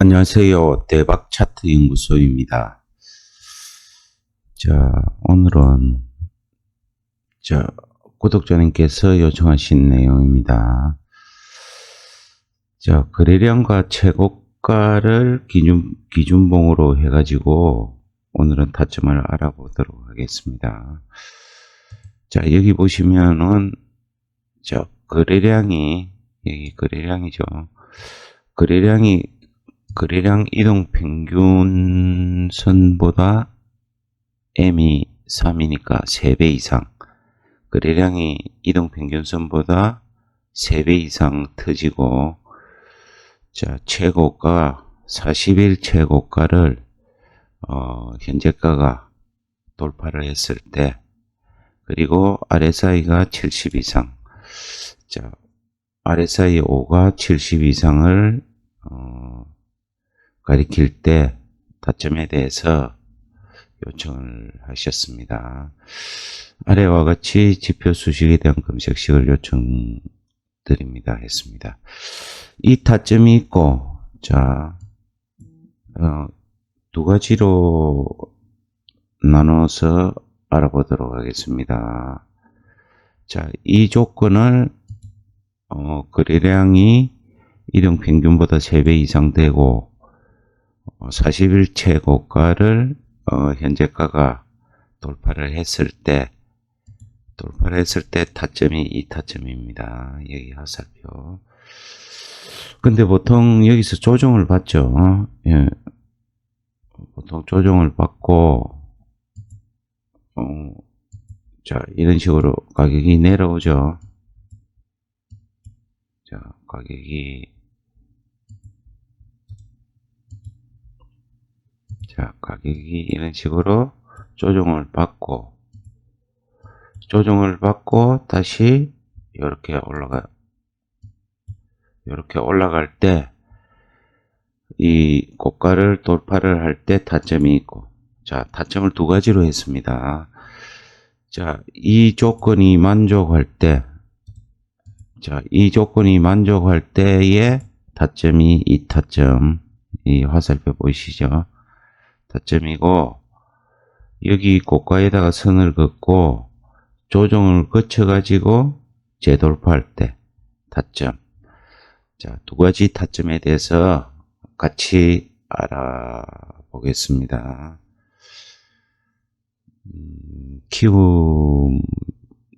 안녕하세요. 대박 차트 연구소입니다. 자, 오늘은 저 구독자님께서 요청하신 내용입니다. 자, 거래량과 최고가를 기준, 기준봉으로 해 가지고 오늘은 타점을 알아보도록 하겠습니다. 자, 여기 보시면은 저 거래량이 여기 거래량이죠. 거래량이 거래량 이동 평균선보다 M이 3이니까 3배 이상 거래량이 이동 평균선보다 3배 이상 터지고 자 최고가 40일 최고가를 어, 현재가가 돌파를 했을 때 그리고 RSI가 70 이상 자 RSI 5가 70 이상을 어, 가리킬 때 타점에 대해서 요청을 하셨습니다. 아래와 같이 지표 수식에 대한 검색식을 요청드립니다. 했습니다. 이 타점이 있고, 자, 어, 두 가지로 나눠서 알아보도록 하겠습니다. 자, 이 조건을, 어, 거래량이 이동 평균보다 3배 이상 되고, 40일 최고가를 어, 현재가가 돌파를 했을 때 돌파를 했을 때 타점이 이 타점입니다. 여기 화살표. 근데 보통 여기서 조정을 받죠. 예. 보통 조정을 받고 어, 자 이런 식으로 가격이 내려오죠. 자 가격이 자, 가격이 이런 식으로 조정을 받고, 조정을 받고, 다시, 이렇게 올라가, 이렇게 올라갈 때, 이 고가를 돌파를 할 때 타점이 있고, 자, 타점을 두 가지로 했습니다. 자, 이 조건이 만족할 때, 자, 이 조건이 만족할 때의 타점이 이 타점, 이 화살표 보이시죠? 타점이고 여기 고가에다가 선을 긋고 조정을 거쳐 가지고 재돌파할 때 타점 자 두 가지 타점에 대해서 같이 알아보겠습니다. 음, 키움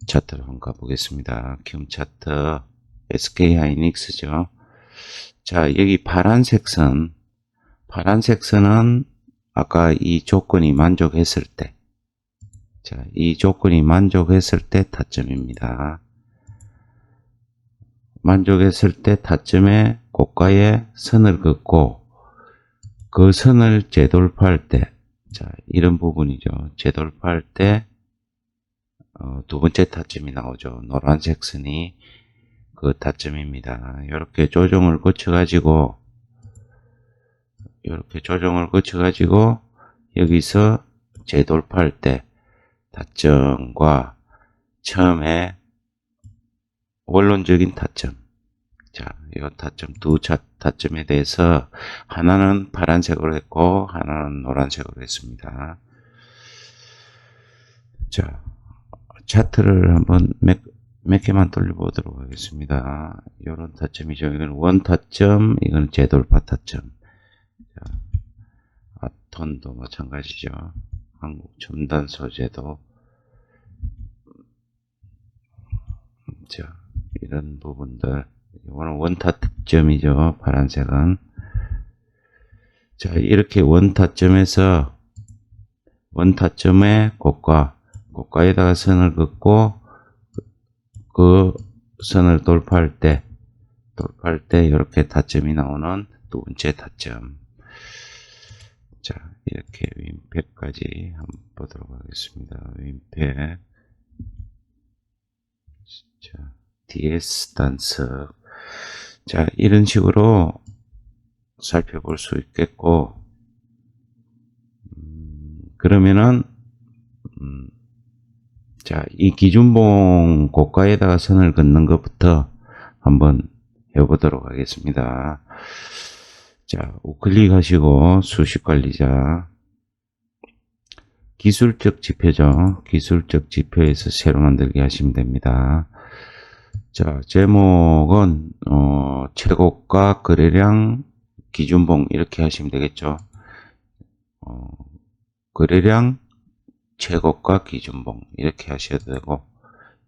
차트를 한번 가보겠습니다. 키움 차트 SK 하이닉스죠. 자 여기 파란색 선. 파란색 선은 아까 이 조건이 만족했을 때, 자, 이 조건이 만족했을 때 타점입니다. 만족했을 때 타점에 고가에 선을 긋고 그 선을 재돌파할 때, 자, 이런 부분이죠. 재돌파할 때, 어, 두 번째 타점이 나오죠. 노란색 선이 그 타점입니다. 이렇게 조정을 거쳐가지고 이렇게 조정을 거쳐 가지고 여기서 재돌파할 때 타점과 처음에 원론적인 타점 자, 이 타점 두 차, 타점에 대해서 하나는 파란색으로 했고 하나는 노란색으로 했습니다. 자, 차트를 한번 몇, 몇 개만 돌려보도록 하겠습니다. 이런 타점이죠. 이건 원 타점, 이건 재돌파 타점. 아톤도 마찬가지죠. 한국 첨단 소재도 자 이런 부분들 이거는 원타 특점이죠. 파란색은 자 이렇게 원타점에서 원타점에 고가 고가에다가 선을 긋고 그 선을 돌파할 때 돌파할 때 이렇게 타점이 나오는 두 번째 타점 자, 이렇게 윈팩까지 한번 보도록 하겠습니다. 윈팩. 자, DS 단석. 자, 이런 식으로 살펴볼 수 있겠고, 음, 그러면은 자, 이 기준봉 고가에다가 선을 긋는 것부터 한번 해보도록 하겠습니다. 자, 우클릭 하시고 수식 관리자. 기술적 지표죠. 기술적 지표에서 새로 만들기 하시면 됩니다. 자, 제목은, 어, 최고가 거래량 기준봉 이렇게 하시면 되겠죠. 어, 거래량 최고가 기준봉 이렇게 하셔도 되고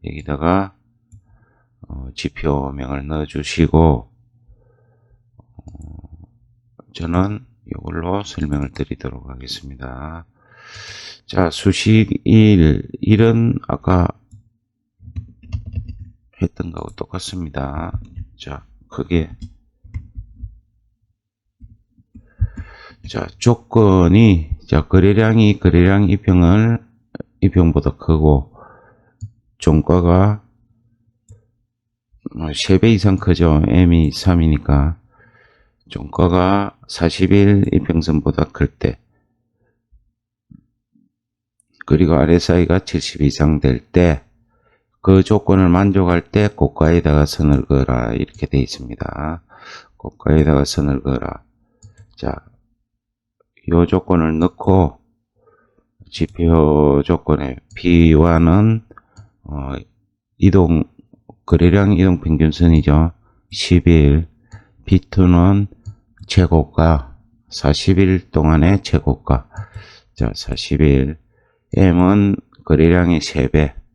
여기다가 어, 지표명을 넣어 주시고 어, 저는 이걸로 설명을 드리도록 하겠습니다 자 수식 1 1은 아까 했던 거하고 똑같습니다 자 크게 자, 조건이, 자, 거래량이 거래량 이평을, 이평보다 크고, 종가가 3배 이상 크죠. M이 3이니까. 종가가 40일 이평선보다 클 때, 그리고 RSI가 70 이상 될 때, 그 조건을 만족할 때 고가에다가 선을 그어라. 이렇게 되어 있습니다. 고가에다가 선을 그어라. 자, 요 조건을 넣고 지표 조건에 P1은 어, 이동 거래량 이동 평균선이죠. 10일 P2는 최고가 40일 동안의 최고가 자 40일 M은 거래량의 3배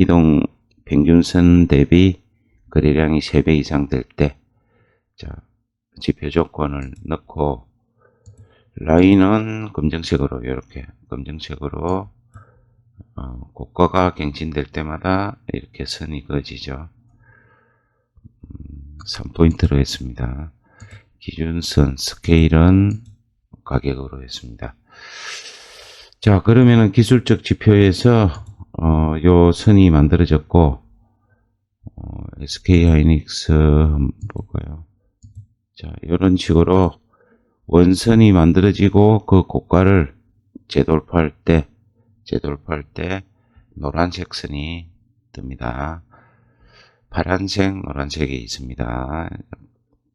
이동 평균선 대비 거래량이 3배 이상 될때자 지표 조건을 넣고 라인은 검정색으로 이렇게 검정색으로 어, 고가가 갱신될 때마다 이렇게 선이 그어지죠. 음, 3포인트로 했습니다. 기준선 스케일은 가격으로 했습니다. 자 그러면은 기술적 지표에서 어, 요 선이 만들어졌고 어, SK 하이닉스 한번 볼까요? 자 이런 식으로 원선이 만들어지고 그 고가를 재돌파할 때 재돌파할 때 노란색 선이 뜹니다. 파란색, 노란색이 있습니다.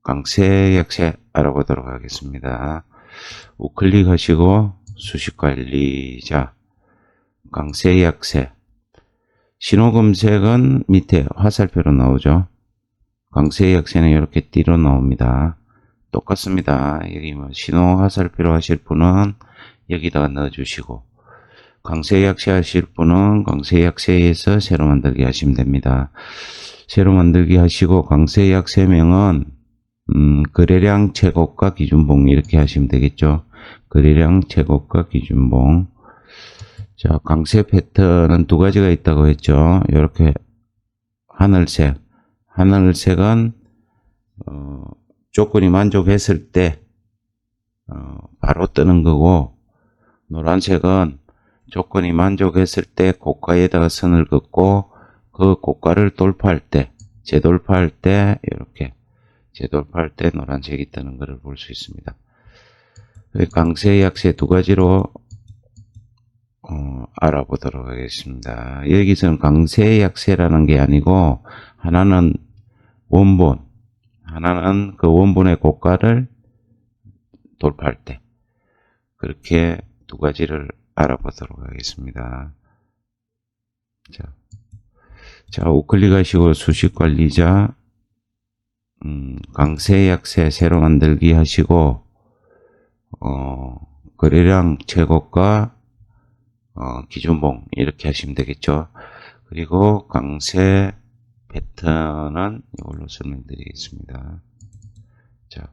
강세, 약세 알아보도록 하겠습니다. 우클릭 하시고 수식 관리자 강세, 약세 신호 검색은 밑에 화살표로 나오죠. 강세, 약세는 이렇게 띠로 나옵니다. 똑같습니다. 여기 뭐 신호 화살표로 하실 분은 여기다가 넣어주시고 강세 약세 하실 분은 강세 약세에서 새로 만들기 하시면 됩니다. 새로 만들기 하시고 강세 약세명은 음, 거래량 최고가 기준봉 이렇게 하시면 되겠죠. 거래량 최고가 기준봉 자 강세 패턴은 두 가지가 있다고 했죠. 이렇게 하늘색 하늘색은 어, 조건이 만족했을 때 어, 바로 뜨는 거고 노란색은 조건이 만족했을 때 고가에다가 선을 긋고 그 고가를 돌파할 때 재돌파할 때 이렇게 재돌파할 때 노란색이 뜨는 것을 볼 수 있습니다. 강세 약세 두 가지로 어, 알아보도록 하겠습니다. 여기서는 강세 약세라는 게 아니고 하나는 원본 하나는 그 원본의 고가를 돌파할 때 그렇게 두 가지를 알아보도록 하겠습니다. 자, 자 우클릭 하시고 수식 관리자 음, 강세 약세 새로 만들기 하시고 어, 거래량 최고가 어, 기준봉 이렇게 하시면 되겠죠. 그리고 강세 패턴은 이걸로 설명드리겠습니다. 자,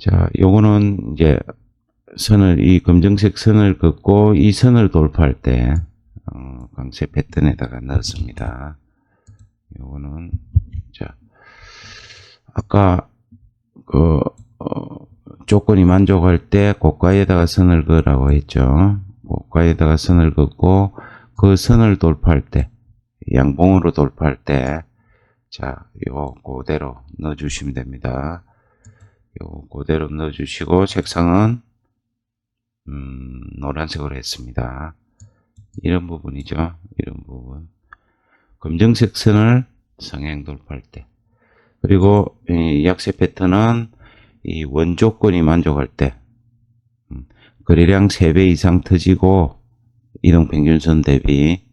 자, 요거는 이제 선을 이 검정색 선을 긋고 이 선을 돌파할 때 어, 강세 패턴에다가 넣었습니다. 요거는 자 아까 그 어, 조건이 만족할 때 고가에다가 선을 그으라고 했죠. 고가에다가 선을 긋고 그 선을 돌파할 때 양봉으로 돌파할 때, 자, 요, 그대로 넣어 주시면 됩니다. 요, 그대로 넣어 주시고, 색상은, 음, 노란색으로 했습니다. 이런 부분이죠. 이런 부분. 검정색 선을 성행 돌파할 때. 그리고 이 약세 패턴은 이 원조건이 만족할 때 음, 거래량 3배 이상 터지고 이동평균선 대비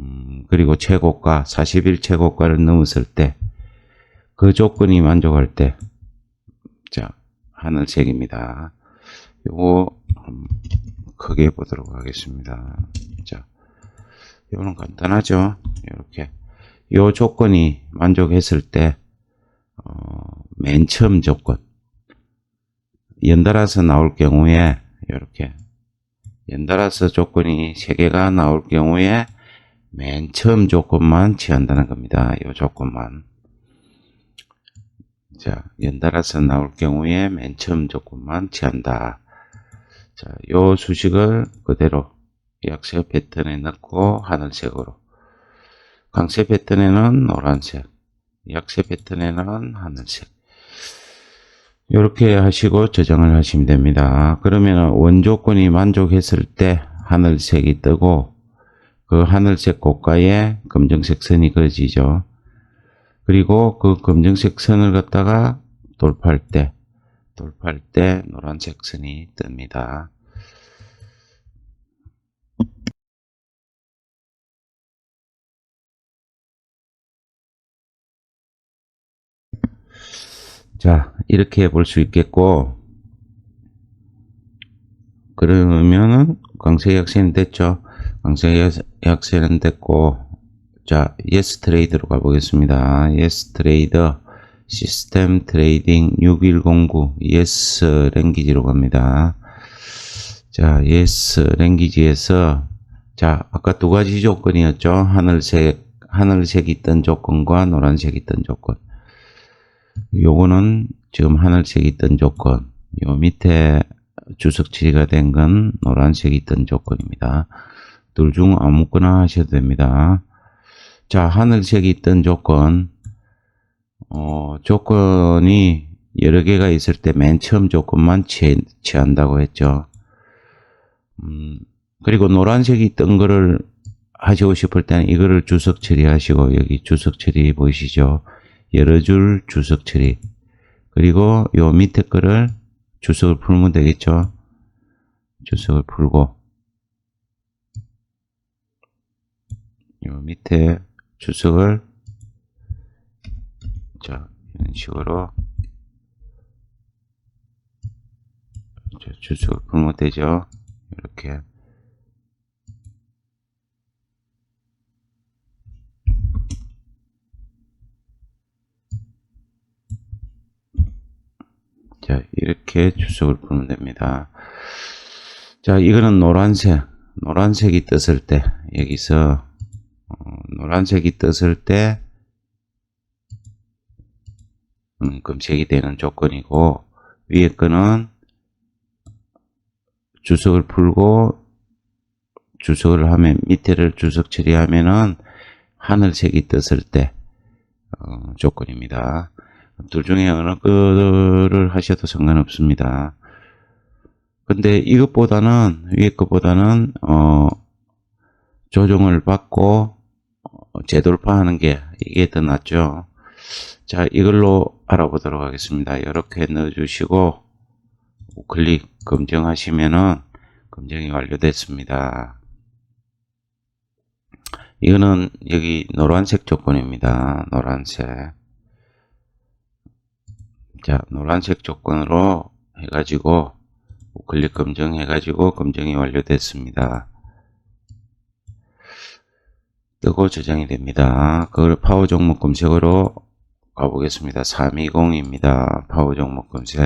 음, 그리고 최고가 40일 최고가를 넘었을 때 그 조건이 만족할 때 자, 하늘색입니다. 요거 음, 크게 보도록 하겠습니다. 자, 요거는 간단하죠. 이렇게 요 조건이 만족했을 때, 어, 맨 처음 조건 연달아서 나올 경우에 이렇게 연달아서 조건이 세 개가 나올 경우에 맨 처음 조건만 취한다는 겁니다. 요 조건만. 자, 연달아서 나올 경우에 맨 처음 조건만 취한다. 자, 요 수식을 그대로 약세 패턴에 넣고 하늘색으로 강세 패턴에는 노란색 약세 패턴에는 하늘색 이렇게 하시고 저장을 하시면 됩니다. 그러면 원조건이 만족했을 때 하늘색이 뜨고 그 하늘색 고가에 검정색 선이 그어지죠. 그리고 그 검정색 선을 갖다가 돌파할 때 돌파할 때 노란색 선이 뜹니다. 자, 이렇게 볼 수 있겠고, 그러면은, 강세 약세는 됐죠. 강세 약세는 됐고, 자, 예스 트레이드로 가보겠습니다. 예스 트레이더, 시스템 트레이딩 6109, 예스 랭귀지로 갑니다. 자, 예스 랭귀지에서, 자, 아까 두 가지 조건이었죠. 하늘색, 하늘색 있던 조건과 노란색 있던 조건. 요거는 지금 하늘색 있던 조건, 요 밑에 주석 처리가 된 건 노란색 있던 조건입니다. 둘 중 아무거나 하셔도 됩니다. 자, 하늘색 있던 조건, 어, 조건이 여러 개가 있을 때 맨 처음 조건만 취, 취한다고 했죠. 음, 그리고 노란색이 있던 거를 하시고 싶을 때는 이거를 주석 처리하시고 여기 주석 처리 보이시죠? 여러 줄 주석 처리. 그리고 요 밑에 거를 주석을 풀면 되겠죠? 주석을 풀고. 요 밑에 주석을 자 이런 식으로 자, 주석을 풀면 되죠? 이렇게 자, 이렇게 주석을 풀면 됩니다. 자, 이거는 노란색, 노란색이 떴을 때, 여기서, 어, 노란색이 떴을 때, 음, 금색이 되는 조건이고, 위에 거는 주석을 풀고, 주석을 하면, 밑에를 주석 처리하면은, 하늘색이 떴을 때, 어, 조건입니다. 둘 중에 어느 거를 하셔도 상관없습니다. 근데 이것보다는 위에 것보다는 어 조정을 받고 어, 재돌파하는 게 이게 더 낫죠. 자 이걸로 알아보도록 하겠습니다. 이렇게 넣어주시고 우클릭 검증하시면은 검증이 완료됐습니다. 이거는 여기 노란색 조건입니다. 노란색. 자, 노란색 조건으로 해가지고 우클릭 검증 해가지고 검증이 완료됐습니다. 뜨고 저장이 됩니다. 그걸 파워 종목 검색으로 가보겠습니다. 320입니다. 파워 종목 검색.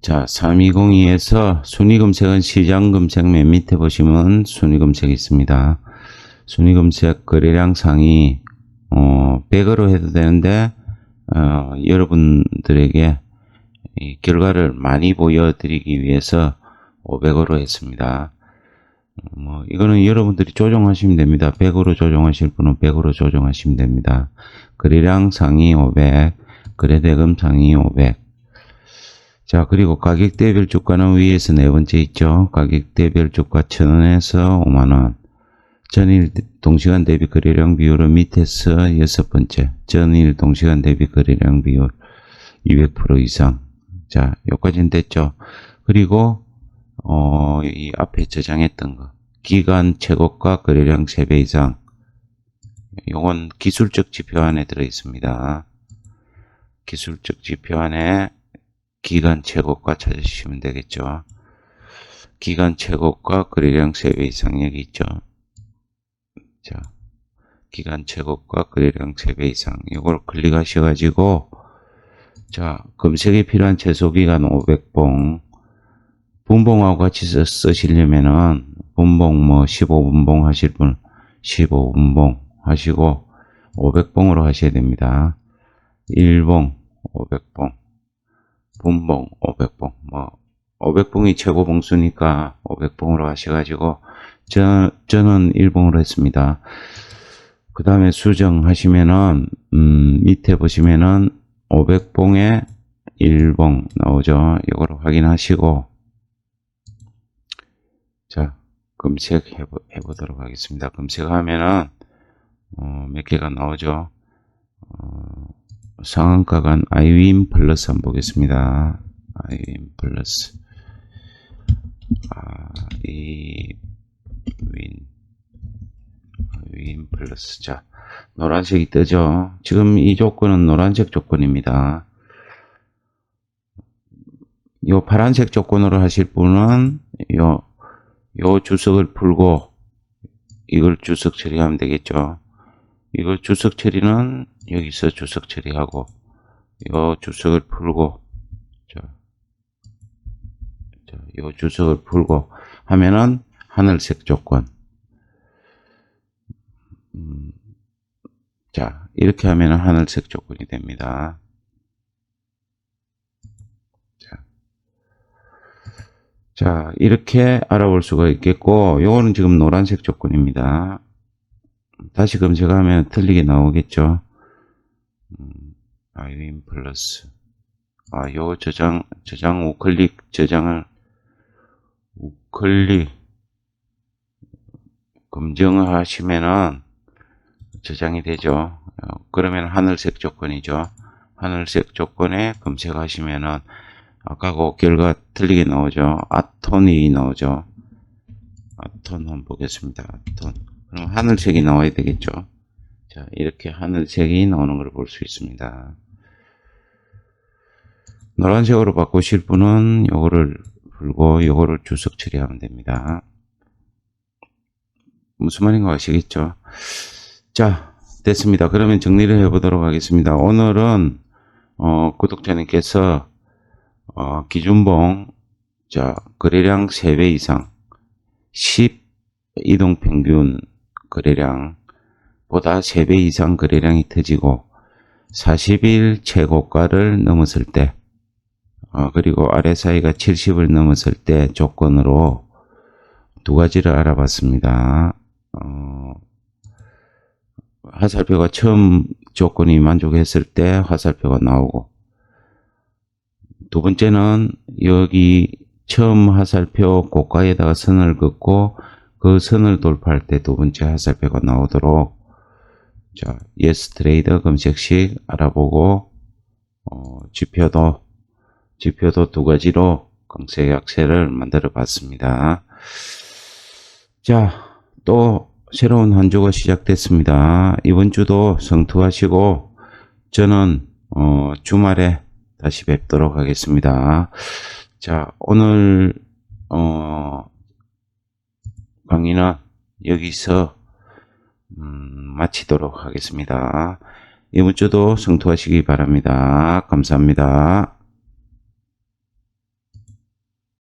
자, 3202에서 순위 검색은 시장 검색 맨 밑에 보시면 순위 검색이 있습니다. 순위 검색 거래량 상위 어, 100으로 해도 되는데 어, 여러분들에게 이 결과를 많이 보여드리기 위해서 500으로 했습니다. 뭐 이거는 여러분들이 조정하시면 됩니다. 100으로 조정하실 분은 100으로 조정하시면 됩니다. 거래량 상위 500, 거래대금 상위 500. 자, 그리고 가격대별 주가는 위에서 네 번째 있죠. 가격대별 주가 1000원에서 5만원. 전일 동시간 대비 거래량 비율은 밑에서 여섯 번째. 전일 동시간 대비 거래량 비율 200% 이상. 자, 여기까지는 됐죠. 그리고, 어, 이 앞에 저장했던 거. 기간 최고가 거래량 3배 이상. 요건 기술적 지표 안에 들어 있습니다. 기술적 지표 안에 기간 최고가 찾으시면 되겠죠. 기간 최고가 거래량 3배 이상 여기 있죠. 자, 기간 최고가 거래량 3배 이상. 이걸 클릭하셔가지고, 자, 검색에 필요한 최소기간 500봉. 분봉하고 같이 써, 쓰시려면은, 분봉 뭐 15분봉 하실 분, 15분봉 하시고, 500봉으로 하셔야 됩니다. 1봉, 500봉. 분봉 500봉 뭐 500봉이 최고 봉수니까 500봉으로 하셔가지고 저, 저는 1봉으로 했습니다. 그 다음에 수정하시면은 음, 밑에 보시면은 500봉에 1봉 나오죠. 이거로 확인하시고. 자 검색해 보도록 하겠습니다. 검색하면은 어, 몇 개가 나오죠? 어, 상한가간 아이윈 플러스 한번 보겠습니다. 아이윈 플러스. 아 이윈 아이윈 플러스 자 노란색이 뜨죠. 지금 이 조건은 노란색 조건입니다. 요 파란색 조건으로 하실 분은 요, 요 주석을 풀고 이걸 주석 처리하면 되겠죠. 이걸 주석 처리는 여기서 주석 처리하고 요 주석을 풀고 자, 자, 요 주석을 풀고 하면은 하늘색 조건 음, 자 이렇게 하면은 하늘색 조건이 됩니다 자, 자 이렇게 알아볼 수가 있겠고 요거는 지금 노란색 조건입니다 다시 검색하면 틀리게 나오겠죠. 음, 아이윈 플러스. 아, 요 저장, 저장 우클릭 저장을 우클릭 검증을 하시면은 저장이 되죠. 어, 그러면 하늘색 조건이죠. 하늘색 조건에 검색하시면은 아까 그 결과 틀리게 나오죠. 아톤이 나오죠. 아톤 한번 보겠습니다. 아톤. 그럼 하늘색이 나와야 되겠죠. 자, 이렇게 하늘색이 나오는 걸 볼 수 있습니다. 노란색으로 바꾸실 분은 요거를 풀고 요거를 주석 처리하면 됩니다. 무슨 말인 가 아시겠죠? 자, 됐습니다. 그러면 정리를 해보도록 하겠습니다. 오늘은 어, 구독자님께서 어, 기준봉 자 거래량 3배 이상 10 이동 평균 거래량 보다 3배 이상 거래량이 터지고 40일 최고가를 넘었을 때 어, 그리고 RSI가 70을 넘었을 때 조건으로 두 가지를 알아봤습니다. 어, 화살표가 처음 조건이 만족했을 때 화살표가 나오고 두 번째는 여기 처음 화살표 고가에다가 선을 긋고 그 선을 돌파할 때 두 번째 화살표가 나오도록 자, 예스 트레이더 검색식 알아보고 어, 지표도 지표도 두 가지로 검색 약세를 만들어 봤습니다. 자, 또 새로운 한 주가 시작됐습니다. 이번 주도 성투하시고 저는 어, 주말에 다시 뵙도록 하겠습니다. 자, 오늘 어, 강의는 여기서 음, 마치도록 하겠습니다. 이번 주도 성투하시기 바랍니다. 감사합니다.